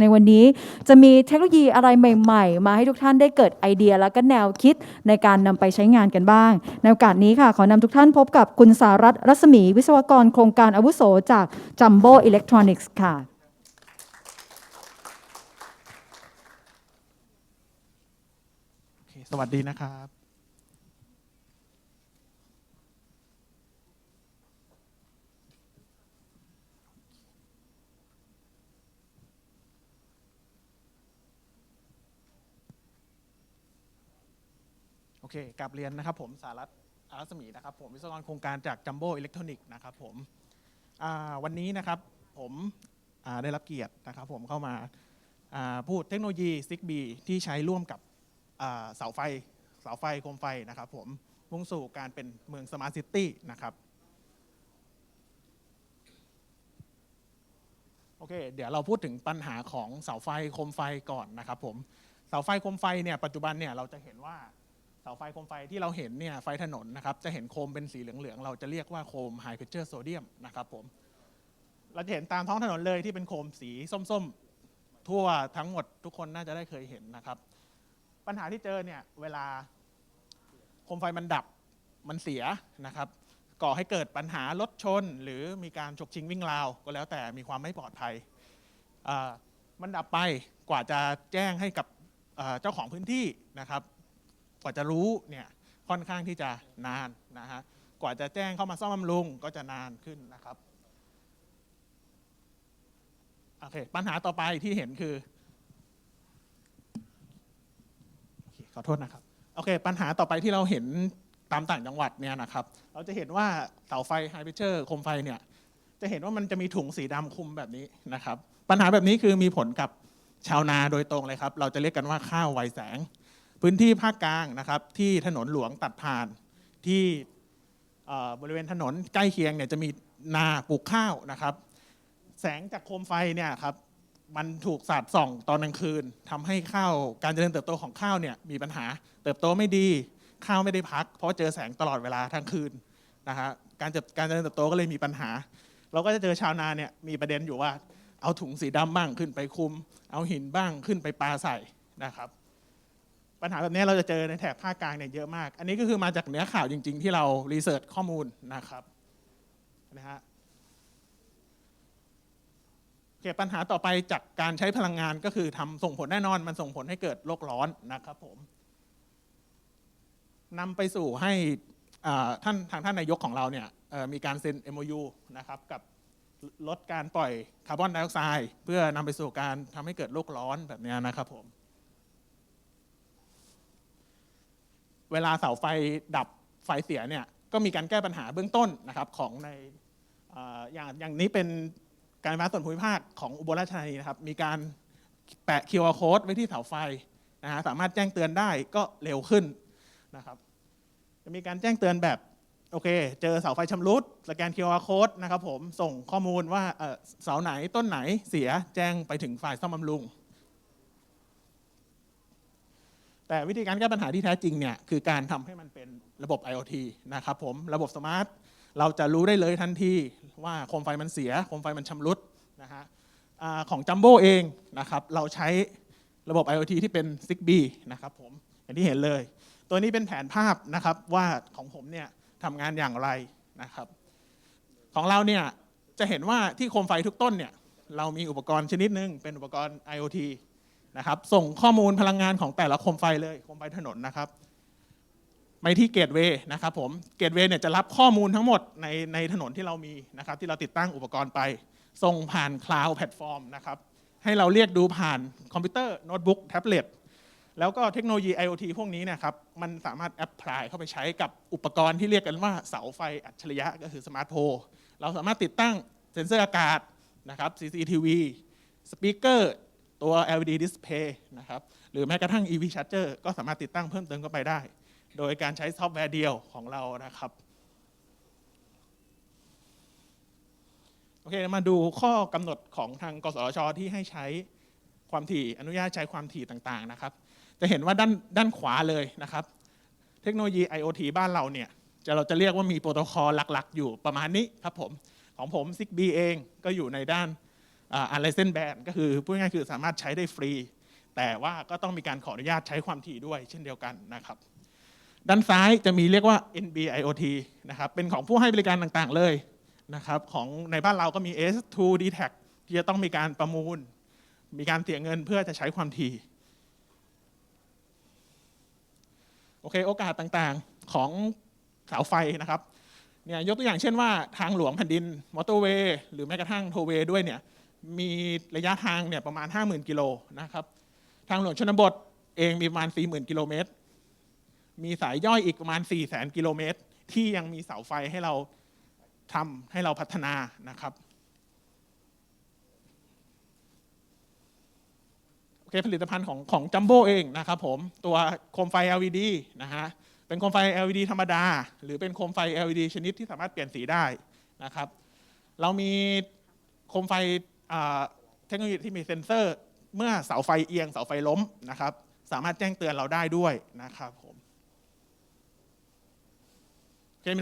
ในวันนี้จะมีเทคโนโลยีอะไรใหม่ ๆ มาให้ทุกท่านได้เกิดไอเดียแล้วก็แนวคิดในการนำไปใช้งานกันบ้าง ในโอกาสนี้ค่ะ ขอนำทุกท่านพบกับคุณสารัตน์รัศมีวิศวกรโครงการอาวุโสจากจัมโบ้อิเล็กทรอนิกส์ค่ะ สวัสดีนะครับ เคกลับเรียนนะครับผมสารัตอารัศมีนะครับผมวิศวกรโครงการจากจัมโบ้อิเล็กทรอนิกส์นะครับผมวันนี้นะครับผมได้รับเกียรตินะครับผมเข้ามาพูดเทคโนโลยี ZigBee ที่ใช้ร่วมกับเสาไฟเสาไฟโคมไฟนะครับผมมุ่งสู่การเป็นเมืองสมาร์ทซิตี้นะครับโอเคเดี๋ยวเราพูดถึงปัญหาของเสาไฟโคมไฟก่อนนะครับผมเสาไฟโคมไฟเนี่ยปัจจุบันเนี่ยเราจะเห็นว่า เสาไฟโคมไฟที่เราเห็นเนี่ยไฟถนนนะครับจะเห็นโคมเป็นสีเหลืองๆเราจะเรียกว่าโคมไฮเพชเชอร์โซเดียมนะครับผมเราจะเห็นตามท้องถนนเลยที่เป็นโคมสีส้มๆ ทั่วทั้งหมดทุกคนน่าจะได้เคยเห็นนะครับ ปัญหาที่เจอเนี่ยเวลาโคมไฟมันดับมันเสียนะครับ ก่อให้เกิดปัญหารถชน หรือมีการฉกชิงวิ่งราว ก็แล้วแต่มีความไม่ปลอดภัยมันดับไปกว่าจะแจ้งให้กับเจ้าของพื้นที่นะครับ กว่าจะรู้เนี่ยค่อนข้างที่จะนานนะฮะกว่าจะแจ้งเข้ามาซ่อมบำรุงก็จะนานขึ้นนะครับโอเคปัญหาต่อไปที่เห็นคืออคขอโทษนะครับโอเค ปัญหาต่อไปที่เราเห็นตามต่างจังหวัดเนี่ยนะครับ เราจะเห็นว่าเสาไฟไฮเพชเชอร์โคมไฟเนี่ยจะเห็นว่ามันจะมีถุงสีดำคลุมแบบนี้นะครับ ปัญหาแบบนี้คือมีผลกับชาวนาโดยตรงเลยครับ เราจะเรียกกันว่าข้าวไวแสง พื้นที่ภาคกลางนะครับที่ถนนหลวงตัดผ่านที่บริเวณถนนใกล้เคียงเนี่ยจะมีนาปลูกข้าวนะครับ แสงจากโคมไฟเนี่ยครับมันถูกสาดส่องตอนกลางคืนทำให้ข้าวการเจริญเติบโตของข้าวเนี่ยมีปัญหาเติบโตไม่ดีข้าวไม่ได้พัก เพราะเจอแสงตลอดเวลาทั้งคืนนะฮะการเจการเจริญเติบโตก็เลยมีปัญหา เราก็จะเจอชาวนาเนี่ยมีประเด็นอยู่ว่าเอาถุงสีดำบ้างขึ้นไปคุม เอาหินบ้างขึ้นไปปาใส่นะครับ ปัญหาแบบนี้เราจะเจอในแถบภาคกลางเนี่ยเยอะมาก อันนี้ก็คือมาจากเนื้อข่าวจริง ๆ ที่เรารีเสิร์ชข้อมูลนะครับนะฮะโอเคปัญหาต่อไปจากการใช้พลังงานก็คือทำส่งผลแน่นอน มันส่งผลให้เกิดโลกร้อนนะครับผมนำไปสู่ให้ท่านทางท่านนายกของเราเนี่ยมีการเซ็น MOU นะครับกับลดการปล่อยคาร์บอนไดออกไซด์เพื่อนำไปสู่การทำให้เกิดโลกร้อนแบบนี้นะครับผม เวลาเสาไฟดับไฟเสียเนี่ยก็มีการแก้ปัญหาเบื้องต้นนะครับของในอย่างอย่างนี้เป็นการไฟฟ้าส่วนภูมิภาคของอุบลราชธานีนะครับ มีการแปะ QR code ไว้ที่เสาไฟนะฮะสามารถแจ้งเตือนได้ก็เร็วขึ้นนะครับ จะมีการแจ้งเตือนแบบโอเค เจอเสาไฟชำรุดสแกน QR code นะครับผมส่งข้อมูลว่าเสาไหนต้นไหนเสียแจ้งไปถึงฝ่ายซ่อมบำรุง แต่วิธีการแก้ปัญหาที่แท้จริงเนี่ยคือการทำให้มันเป็นระบบ IoT นะครับผมระบบสมาร์ทเราจะรู้ได้เลยทันทีว่าโคมไฟมันเสียโคมไฟมันชำรุดนะฮะของจัมโบ้เองนะครับเราใช้ระบบ IoT ที่เป็น Zigbee นะครับผมอย่างที่เห็นเลย ตัวนี้เป็นแผนภาพนะครับว่าของผมเนี่ยทำงานอย่างไรนะครับ ของเราเนี่ยจะเห็นว่าที่โคมไฟทุกต้นเนี่ยเรามีอุปกรณ์ชนิดหนึ่งเป็นอุปกรณ์ IoT นะครับ ส่งข้อมูลพลังงานของแต่ละโคมไฟเลยโคมไฟถนนนะครับไปที่เกตเวย์นะครับผมเกตเวย์เนี่ยจะรับข้อมูลทั้งหมดในในถนนที่เรามีนะครับ ที่เราติดตั้งอุปกรณ์ไป ส่งผ่านคลาวด์แพลตฟอร์มนะครับ ให้เราเรียกดูผ่านคอมพิวเตอร์โน้ตบุ๊กแท็บเล็ตแล้วก็เทคโนโลยี IoT พวกนี้นะครับมันสามารถแอพพลายเข้าไปใช้กับอุปกรณ์ที่เรียกกันว่าเสาไฟอัจฉริยะก็คือสมาร์ทโพเราสามารถติดตั้งเซ็นเซอร์อากาศนะครับ CCTV สปีกเกอร์ ตัว LED display นะครับ หรือแม้กระทั่ง EV charger ก็สามารถติดตั้งเพิ่มเติมเข้าไปได้ โดยการใช้ซอฟต์แวร์เดียวของเรานะครับ โอเค มาดูข้อกำหนดของทางกสชที่ให้ใช้ความถี่อนุญาตใช้ความถี่ต่างๆนะครับ จะเห็นว่าด้านด้านขวาเลยนะครับ เทคโนโลยี IoT บ้านเราเนี่ยจะเราจะเรียกว่ามีโปรโตคอลหลักๆ อยู่ประมาณนี้ครับผม ของผม Zigbee เองก็อยู่ในด้าน อันไลเซนแบนก็คือพูดง่ายๆคือสามารถใช้ได้ฟรี แต่ว่าก็ต้องมีการขออนุญาตใช้ความถี่ด้วยเช่นเดียวกันนะครับ ด้านซ้ายจะมีเรียกว่า NB-IoT นะครับเป็นของผู้ให้บริการต่างๆเลยนะครับของในบ้านเราก็มี S2 d t a c ที่จะต้องมีการประมูล มีการเสียเงินเพื่อจะใช้ความถี่โอเคโอกาสต่างๆของเสาไฟนะครับเนี่ยยกตัวอย่างเช่นว่าทางหลวงแผ่นดินมอเตอร์เวย์หรือแม้กระทั่งโทเวย์ด้วยเนี่ย มีระยะทางเนี่ยประมาณ 50,000 กิโลนะครับทางหลวงชนบทเองมีประมาณ 40,000 กิโลเมตร มีสายย่อยอีกประมาณ 4 0 0 0 0 0 กิโลเมตร ที่ยังมีเสาไฟให้เราทำให้เราพัฒนานะครับโอเคผลิตภัณฑ์ของของจัมโบ้เองนะครับผมตัวโคมไฟ LED นะฮะเป็นโคมไฟ LED ธรรมดา หรือเป็นโคมไฟ LED ชนิดที่สามารถเปลี่ยนสีได้นะครับ เรามีโคมไฟ เทคโนโลยีที่มีเซ็นเซอร์ เมื่อเสาไฟเอียงเสาไฟล้มนะครับ สามารถแจ้งเตือนเราได้ด้วยนะครับผม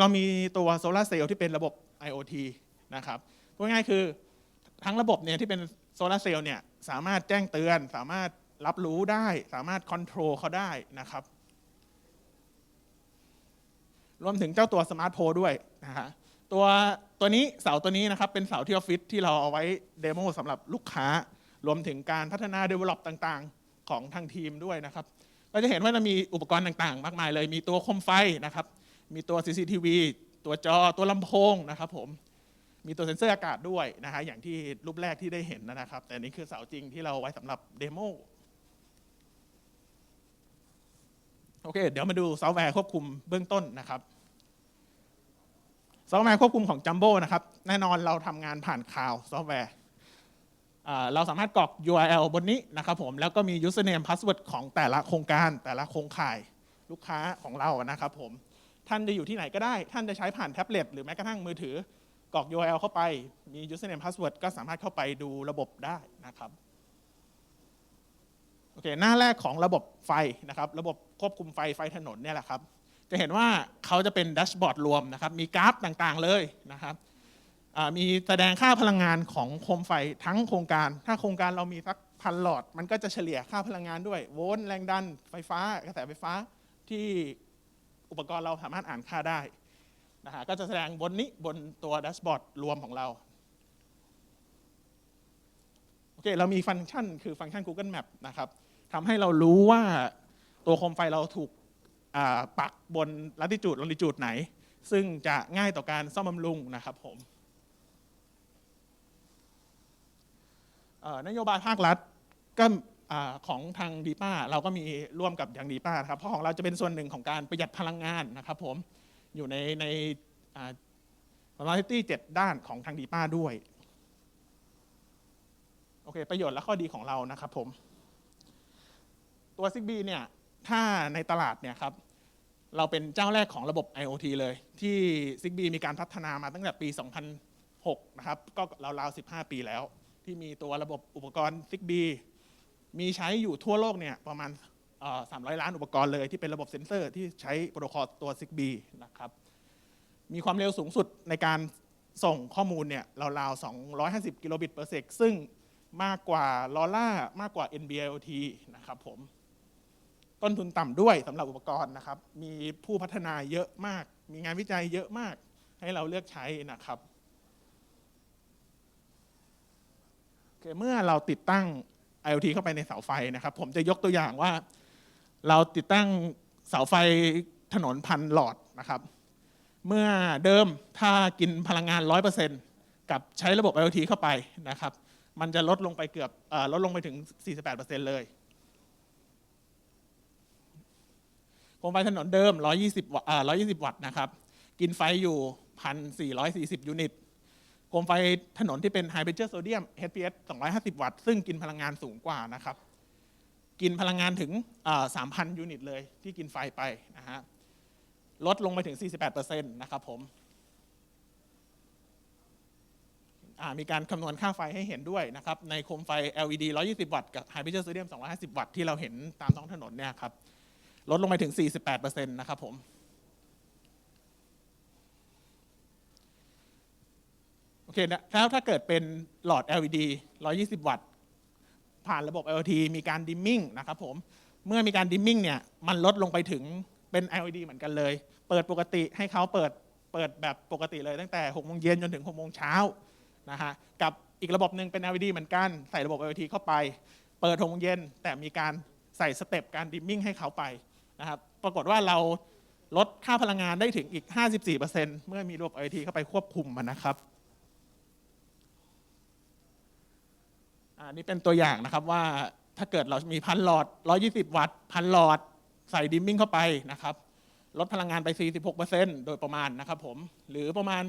เรามีตัวโซลาเซลล์ที่เป็นระบบ IoT นะครับพูดง่ายๆคือทั้งระบบเนี่ยที่เป็นโซลาเซลล์เนี่ยสามารถแจ้งเตือน สามารถรับรู้ได้ สามารถคอนโทรลเขาได้นะครับ รวมถึงเจ้าตัวสมาร์ทโพลด้วยนะฮะตัว ตัวนี้เสาตัวนี้นะครับเป็นเสาที่ออฟฟิศที่เราเอาไว้เดโมสำหรับลูกค้า รวมถึงการพัฒนา develop ต่างๆ ของทางทีมด้วยนะครับ ก็จะเห็นว่าเรามีอุปกรณ์ต่างๆ มากมายเลย มีตัวโคมไฟนะครับ มีตัว CCTV ตัวจอตัวลำโพงนะครับผมมีตัวเซ็นเซอร์อากาศด้วยนะฮะอย่างที่รูปแรกที่ได้เห็นนะครับ แต่นนี้คือเสาจริงที่เราไว้สำหรับเดโมโอเค เดี๋ยวมาดูซอฟต์แวร์ควบคุมเบื้องต้นนะครับ ซอฟต์แวร์ควบคุมของ Jumbo นะครับ แน่นอนเราทำงานผ่านคลาวซอฟต์แวร์เราสามารถกรอก URL บนนี้นะครับผม แล้วก็มี username password ของแต่ละโครงการ แต่ละโครงข่ายลูกค้าของเรานะครับผม ท่านจะอยู่ที่ไหนก็ได้ ท่านจะใช้ผ่านแท็บเล็ตหรือแม้กระทั่งมือถือกรอก URL เข้าไป มี username password ก็สามารถเข้าไปดูระบบได้นะครับโอเคหน้าแรกของระบบไฟนะครับ ระบบควบคุมไฟไฟถนนเนี่ยแหละครับ จะเห็นว่าเขาจะเป็นแดชบอร์ดรวมนะครับ มีกราฟต่างๆเลยนะครับมีแสดงค่าพลังงานของโคมไฟทั้งโครงการ ถ้าโครงการเรามีสักพันหลอด มันก็จะเฉลี่ยค่าพลังงานด้วยโวลต์แรงดันไฟฟ้ากระแสไฟฟ้าที่อุปกรณ์เราสามารถอ่านค่าได้นะฮะก็จะแสดงบนนี้บนตัวแดชบอร์ดรวมของเราโอเคเรามีฟังก์ชันคือฟังก์ชัน Google Map นะครับทำให้เรารู้ว่าตัวโคมไฟเราถูก ปักบนลัติจูดลลิจูดไหน ซึ่งจะง่ายต่อการซ่อมบำรุงนะครับผมนโยบายภาครัฐก็ของทางดีป้าเราก็มีร่วมกับทางดีป้าครับเพราะของเราจะเป็นส่วนหนึ่งของการประหยัดพลังงานนะครับผมอยู่ในในระมาณที่เจ็ดด้านของทางดีป้าด้วยโอเคประโยชน์และข้อดีของเรานะครับผมตัว Zigbee เนี่ย ถ้าในตลาดเนี่ยครับเราเป็นเจ้าแรกของระบบ IoT เลย ที่ Zigbee มีการพัฒนามาตั้งแต่ปี 2006 นะครับ ก็ราวๆ 15 ปีแล้ว ที่มีตัวระบบอุปกรณ์ Zigbee มีใช้อยู่ทั่วโลกเนี่ยประมาณ 300 ล้านอุปกรณ์เลย ที่เป็นระบบเซ็นเซอร์ที่ใช้โปรโตคอลตัว Zigbee นะครับ มีความเร็วสูงสุดในการส่งข้อมูลเนี่ยราวๆ 250 กิโลบิต per sec ซึ่งมากกว่าลอล่ามากกว่า NB-IoT นะครับผม ต้นทุนต่ำด้วยสำหรับอุปกรณ์นะครับ มีผู้พัฒนาเยอะมาก มีงานวิจัยเยอะมาก ให้เราเลือกใช้นะครับเเมื่อเราติดตั้ง IoT เข้าไปในเสาไฟนะครับ ผมจะยกตัวอย่างว่า เราติดตั้งเสาไฟถนนพันหลอดนะครับ เมื่อเดิมถ้ากินพลังงาน 100%กับใช้ระบบ IoT เข้าไปนะครับ มันจะลดลงไปเกือบอลดลงไปถึง 48%เลยโค มไฟถนนเดิม 120วัตต์120 วัตต์นะครับ กินไฟอยู่ 1,440 ยูนิตโคมไฟถนนที่เป็นไฮเ e เจอร์โซเดียม HPS 250 วัตต์ ซึ่งกินพลังงานสูงกว่านะครับ กินพลังงานถึง 3,000 ยูนิตเลยที่กินไฟไปนะฮะ ลดลงไปถึง 48%นะครับผมมีการคำนวณค่าไฟให้เห็นด้วยนะครับ ในโคมไฟ LED 120 วัตต์กับ High Pressure Sodium 250 วัตต์ที่เราเห็นตามท้องถนนเนี่ยครับ ลดลงไปถึง 48%นะครับผม โอเคนะแล้วถ้าเกิดเป็นหลอด LED 120 วัตต์ ผ่านระบบ IoT มีการดิมมิ่งนะครับผม เมื่อมีการดิมมิ่งเนี่ย มันลดลงไปถึงเป็น LED เหมือนกันเลย เปิดปกติให้เขาเปิดเปิดแบบปกติเลยตั้งแต่6โมงเย็นจนถึง6โมงเช้านะฮะ กับอีกระบบหนึ่งเป็น LED เหมือนกัน ใส่ระบบ IoT เข้าไป เปิด6โมงเย็นแต่มีการใส่สเต็ปการดิมมิ่งให้เขาไป นะครับปรากฏว่าเราลดค่าพลังงานได้ถึงอีก 54%เมื่อมีระบบ IoT เข้าไปควบคุมมันนะครับอันนี้เป็นตัวอย่างนะครับว่าถ้าเกิดเรามีพันหลอด 120 วัตต์พันหลอด ใส่ดิมมิ่งเข้าไปนะครับ ลดพลังงานไป 46%โดยประมาณนะครับผม หรือประมาณ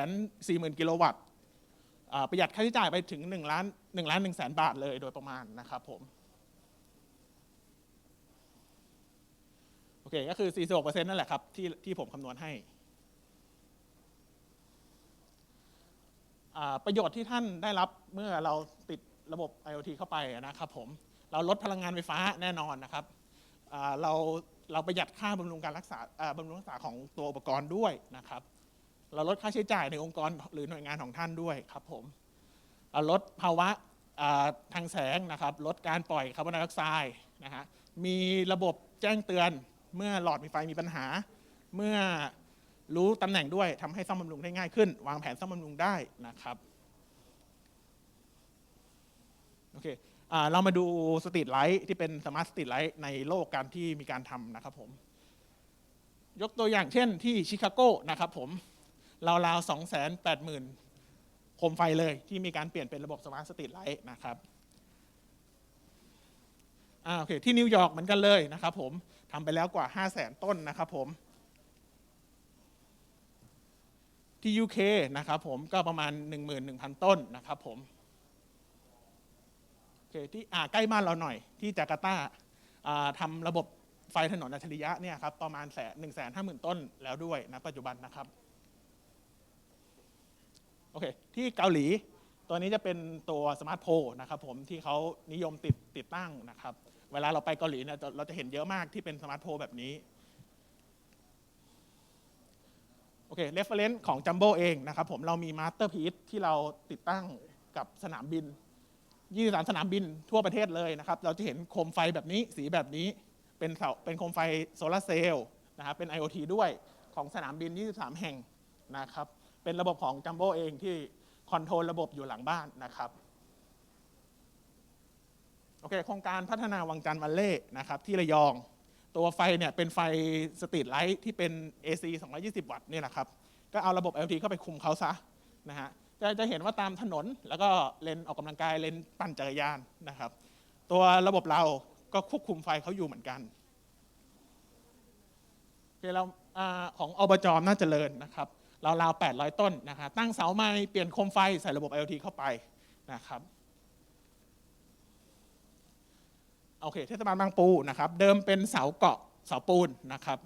240,000 กิโลวัตต์ประหยัดค่าใช้จ่ายไปถึง1ล้าน1ล้าน1แสนบาทเลยโดยประมาณนะครับผม โอ เคก็คือ 46%นั่นแหละครับที่ที่ผมคำนวณให้ ประโยชน์ที่ท่านได้รับเมื่อเราติดระบบ IoT เข้าไปนะครับผม เราลดพลังงานไฟฟ้าแน่นอนนะครับ เราเราประหยัดค่าบำรุงการรักษาบำรุงรักษาของตัวอุปกรณ์ด้วยนะครับ เราลดค่าใช้จ่ายในองค์กรหรือหน่วยงานของท่านด้วยครับผมลดภาวะทางแสงนะครับ ลดการปล่อยคาร์บอนไดออกไซด์นะฮะ มีระบบแจ้งเตือน เมื่อหลอดมีไฟมีปัญหา เมื่อรู้ตำแหน่งด้วยทำให้ซ่อมบำรุงได้ง่ายขึ้น วางแผนซ่อมบำรุงได้นะครับโอเคอเรามาดูสตรีทไลท์ที่เป็นสมาร์ทสตรีทไลท์ในโลกการที่มีการทำนะครับผมยกตัวอย่างเช่นที่ชิคาโกนะครับผมราวๆสองแสนแปดหมื่นโคมไฟเลยที่มีการเปลี่ยนเป็นระบบสมาร์ทสตรีทไลท์นะครับอ่าโอเคที่นิวยอร์กเหมือนกันเลยนะครับผม ทำไปแล้วกว่า 5 0 0แสนต้นนะครับผม ที่ UK นะครับผมก็ประมาณ 11,000 ต้นนะครับผมโอเคที่ใกล้บ้านเราหน่อยที่จาการ์ตาอ่าทำระบบไฟถนนอัจฉริยะเนี่ยครับประมาณแสนหนึ่งแสนห้าหมื่นต้นแล้วด้วยนะปัจจุบันนะครับโอเคที่เกาหลีตัวนี้จะเป็นตัวสมาร์ทโพนะครับผมที่เขานิยมติดติดตั้งนะครับ เวลาเราไปเกาหลีเนี่ยเราจะเห็นเยอะมากที่เป็นสมาร์ทโพลแบบนี้โอเค reference ของ Jumbo เองนะครับผมเรามี Masterpiece ที่เราติดตั้งกับสนามบิน23สนามบินทั่วประเทศเลยนะครับ เราจะเห็นโคมไฟแบบนี้สีแบบนี้เป็นเสาเป็นโคมไฟโซลาร์เซลล์นะครับเป็น IoT ด้วยของสนามบิน 23 แห่งนะครับ เป็นระบบของ Jumbo เองที่คอนโทรลระบบอยู่หลังบ้านนะครับ โอเคโครงการพัฒนาวังจันทร์วันเล่นะครับที่ระยอง ตัวไฟเนี่ยเป็นไฟสตรีทไลท์ที่เป็น AC 220 วัตต์เนี่ยนะครับ ก็เอาระบบ LT เข้าไปคุมเขาซะนะฮะจะจะเห็นว่าตามถนนแล้วก็เลนออกกำลังกายเลนปั่นจักรยานนะครับ ตัวระบบเราก็ควบคุมไฟเขาอยู่เหมือนกันโอเคเราอของอบจอมน่าเจริญนะครับราราวๆ800 ต้นนะครับตั้งเสาไม้เปลี่ยนโคมไฟใส่ระบบ LT เข้าไปนะครับ โอเคเทศบาลบางปูนะครับเดิมเป็นเสาเกาะเสาปูนนะครับ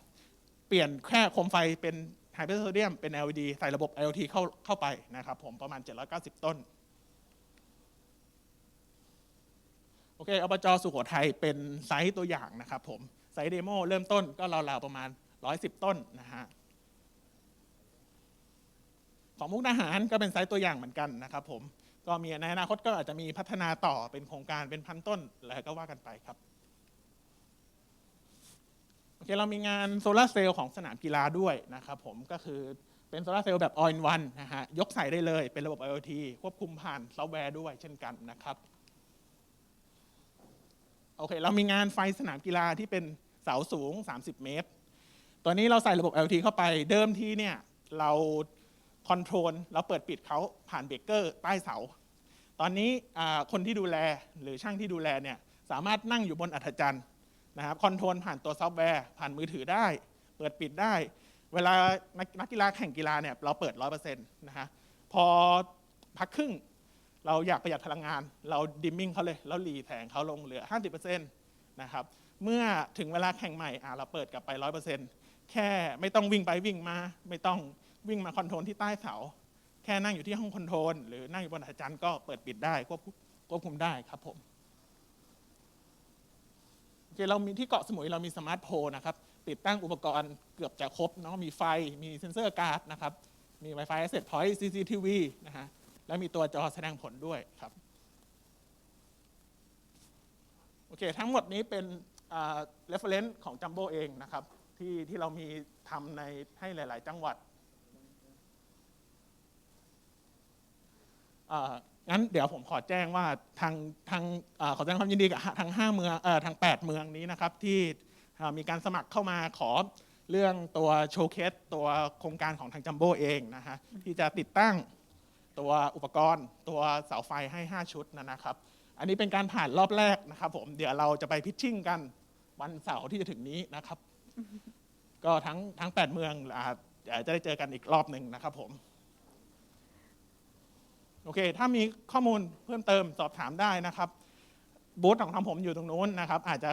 เปลี่ยนแค่โคมไฟเป็นไฮเปอร์โซเดียมเป็น LED ใส่ระบบ IoT เข้าเข้าไปนะครับผมประมาณ 790 ต้นโอเคอบจสุโขทัยเป็นไซต์ตัวอย่างนะครับผมไซต์เดโมเริ่มต้นก็ราวๆประมาณ 110 ต้นนะฮะของมุกดาหารก็เป็นไซต์ตัวอย่างเหมือนกันนะครับผม ก็มีในอนาคตก็อาจจะมีพัฒนาต่อเป็นโครงการเป็นพันต้นอะไรก็ว่ากันไปครับโอเคเรามีงานโซลาร์เซลล์ของสนามกีฬาด้วยนะครับผมก็คือเป็นโซลาร์เซลล์แบบ all in one นะฮะยกใส่ได้เลยเป็นระบบ IoT ควบคุมผ่านซอฟต์แวร์ด้วยเช่นกันนะครับโอเคเรามีงานไฟสนามกีฬาที่เป็นเสาสูง 30 เมตรตัวนี้เราใส่ระบบ LT เข้าไปเดิมที่เนี่ยเรา คอนโทรลเราเปิดปิดเขาผ่านเบรกเกอร์ใต้เสา ตอนนี้คนที่ดูแลหรือช่างที่ดูแลเนี่ยสามารถนั่งอยู่บนอัฐจันทร์นะครับคอนโทรลผ่านตัวซอฟต์แวร์ผ่านมือถือได้ เปิดปิดได้ เวลานักกีฬาแข่งกีฬาเนี่ยเราเปิด 100%นะฮะพอพักครึ่งเราอยากประหยัดพลังงาน เราดิมมิ่งเขาเลยแล้วหลีแสงเขาลงเหลือ 50%นะครับเมื่อถึงเวลาแข่งใหม่เราเปิดกลับไป 100%แค่ไม่ต้องวิ่งไปวิ่งมาไม่ต้อง วิ่งมาคอนโทรลที่ใต้เสา แค่นั่งอยู่ที่ห้องคอนโทรลหรือนั่งอยู่บนอาจารย์ก็เปิดปิดได้ควบคุมควบคุมได้ครับผมโอเคเรามีที่เกาะสมุยเรามีสมาร์ทโพลนะครับ ติดตั้งอุปกรณ์เกือบจะครบเนาะมีไฟมีเซ็นเซอร์การ์ดนะครับ มี Wi-Fi Access Point CCTV นะฮะและมีตัวจอแสดงผลด้วยครับโอเคทั้งหมดนี้เป็น reference ของ Jumbo เองนะครับ ที่ที่เรามีทำในให้หลาย ๆ จังหวัดอ่า งั้นเดี๋ยวผมขอแจ้งว่าทางทางขอแสดงความยินดีกับทางห้าเมืองเอ่อทาง 8 เมืองนี้นะครับที่มีการสมัครเข้ามาขอเรื่องตัวโชว์เคสตัวโครงการของทางจัมโบ้เองนะฮะที่จะติดตั้งตัวอุปกรณ์ตัวเสาไฟให้ 5 ชุดนะนะครับ อันนี้เป็นการผ่านรอบแรกนะครับผมเดี๋ยวเราจะไปพิชชิ่งกันวันเสาร์ที่จะถึงนี้นะครับ ก็ทั้งทั้ง 8 เมืองอาเดี๋ยวจะได้เจอกันอีกรอบหนึ่งนะครับผม โอเค ถ้ามีข้อมูลเพิ่มเติมสอบถามได้นะครับบูธของทางผมอยู่ตรงนู้นนะครับ อาจจะ